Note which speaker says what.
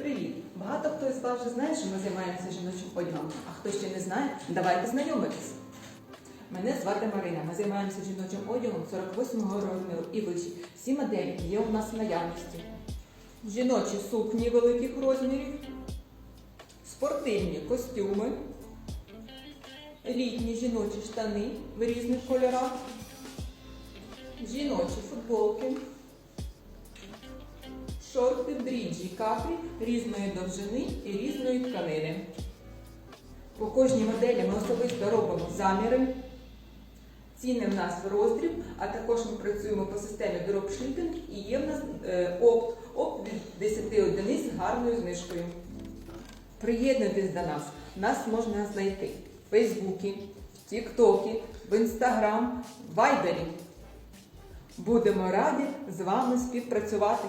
Speaker 1: Привіт! Багато хто із вас вже знає, що ми займаємося жіночим одягом, а хто ще не знає, давайте знайомитись. Мене звати Марина. Ми займаємося жіночим одягом 48-го розміру і вище. Всі моделі є у нас в наявності. Жіночі сукні великих розмірів, спортивні костюми, літні жіночі штани в різних кольорах, жіночі футболки, шорти, бріджі, каплі різної довжини і різної тканини. По кожній моделі ми особисто робимо заміри. Ціни в нас в роздріб, а також ми працюємо по системі дропшипінг і є в нас е, опт, опт від 10 одиниць з гарною знижкою. Приєднуйтесь до нас. Нас можна знайти в Фейсбуці, в Тіктокі, в Інстаграм, в Вайбері. Будемо раді з вами співпрацювати.